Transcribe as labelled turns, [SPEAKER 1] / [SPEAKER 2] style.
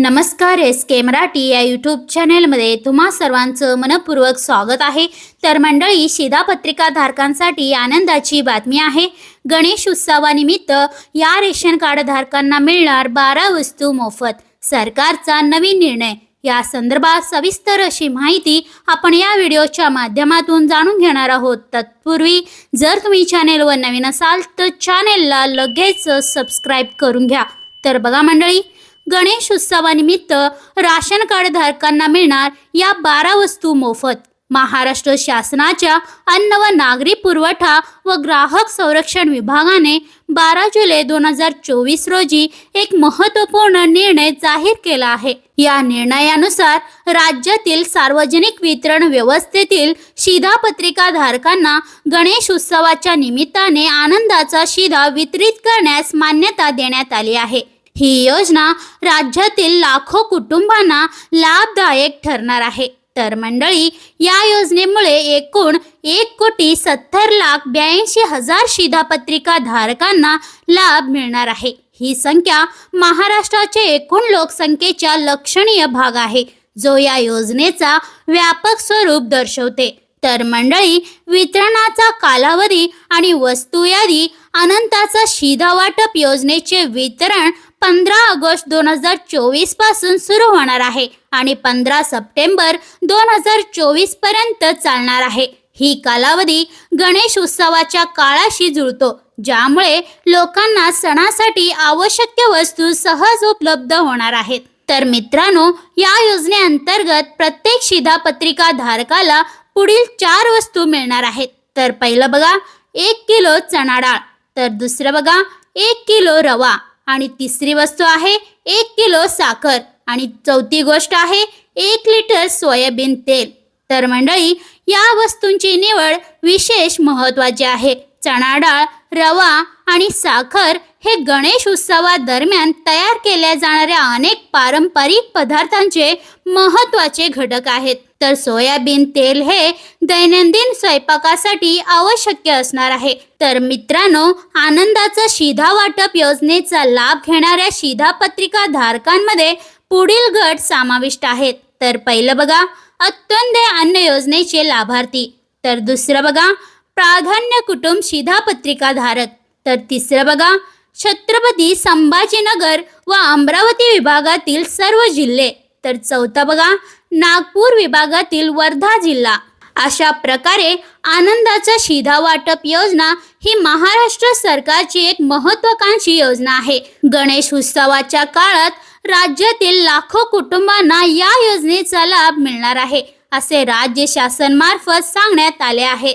[SPEAKER 1] नमस्कार एस के मराठी या यूट्यूब चॅनेलमध्ये तुम्हा सर्वांचं मनपूर्वक स्वागत आहे. तर मंडळी शिधापत्रिका धारकांसाठी आनंदाची बातमी आहे. गणेश उत्सवानिमित्त या रेशन कार्ड धारकांना मिळणार बारा वस्तू मोफत. सरकारचा नवीन निर्णय. या संदर्भात सविस्तर अशी माहिती आपण या व्हिडिओच्या माध्यमातून जाणून घेणार आहोत. तत्पूर्वी जर तुम्ही चॅनेलवर नवीन असाल तर चॅनेलला लगेच सबस्क्राईब करून घ्या. तर बघा मंडळी गणेश उत्सवानिमित्त राशन कार्ड धारकांना मिळणार या बारा वस्तू मोफत. महाराष्ट्र शासनाच्या अन्न व नागरी पुरवठा व ग्राहक संरक्षण विभागाने बारा जुलै दोन हजार चोवीस रोजी एक महत्त्वपूर्ण निर्णय जाहीर केला आहे. या निर्णयानुसार राज्यातील सार्वजनिक वितरण व्यवस्थेतील शिधापत्रिका धारकांना गणेश उत्सवाच्या निमित्ताने आनंदाचा शिधा वितरित करण्यास मान्यता देण्यात आली आहे. ही योजना राज्यातील लाखो कुटुंबांना लाभदायक ठरणार आहे. तर मंडळी या योजनेमुळे एकूण एक कोटी सत्तर लाख ब्याऐंशी हजार शिधापत्रिका धारकांना लाभ मिळणार आहे. ही संख्या महाराष्ट्राच्या एकूण लोकसंख्येच्या लक्षणीय भाग आहे जो या योजनेचा व्यापक स्वरूप दर्शवते. तर मंडळी वितरणाचा कालावधी आणि वस्तू यादी अनंताचा शिधा वाटप योजनेचे वितरण पंधरा ऑगस्ट दोन हजार चोवीसपासून सुरू होणार आहे आणि पंधरा सप्टेंबर दोन हजार चोवीसपर्यंत चालणार आहे. ही कालावधी गणेश उत्सवाच्या काळाशी जुळतो ज्यामुळे लोकांना सणासाठी आवश्यक वस्तू सहज उपलब्ध होणार आहेत. तर मित्रांनो या योजनेअंतर्गत प्रत्येक शिधापत्रिका धारकाला पुढील चार वस्तू मिळणार आहेत. तर पहिलं बघा एक किलो चणा डाळ. तर दुसरं बघा एक किलो रवा. आणि तिसरी वस्तू आहे एक किलो साखर. आणि चौथी गोष्ट आहे एक लिटर सोयाबीन तेल. तर मंडळी या वस्तूंची निवड विशेष महत्त्वाची आहे. चणा डाळ रवा आणि साखर हे गणेश उत्सवादरम्यान तयार केल्या जाणाऱ्या अनेक पारंपरिक पदार्थांचे महत्त्वाचे घटक आहेत. तर सोयाबीन तेल हे दैनंदिन स्वयंपाकासाठी आवश्यक असणार आहे. तर मित्रांनो आनंदाचं शिधा वाटप योजनेचा लाभ घेणाऱ्या शिधापत्रिका धारकांमध्ये पुढील गट समाविष्ट आहेत. तर पहिलं बघा अत्यंत अन्न योजनेचे लाभार्थी. तर दुसरं बघा प्राधान्य कुटुंब शिधापत्रिका धारक तर तिसरं बघा छत्रपती संभाजीनगर व अमरावती विभागातील सर्व जिल्हे. तर चौथा बघा नागपूर विभागातील वर्धा जिल्हा. अशा प्रकारे आनंदाचा शिधा वाटप योजना ही महाराष्ट्र सरकारची एक महत्वाकांक्षी योजना आहे. गणेश उत्सवाच्या काळात राज्यातील लाखो कुटुंबांना या योजनेचा लाभ मिळणार आहे असे राज्य शासन मार्फत सांगण्यात आले आहे.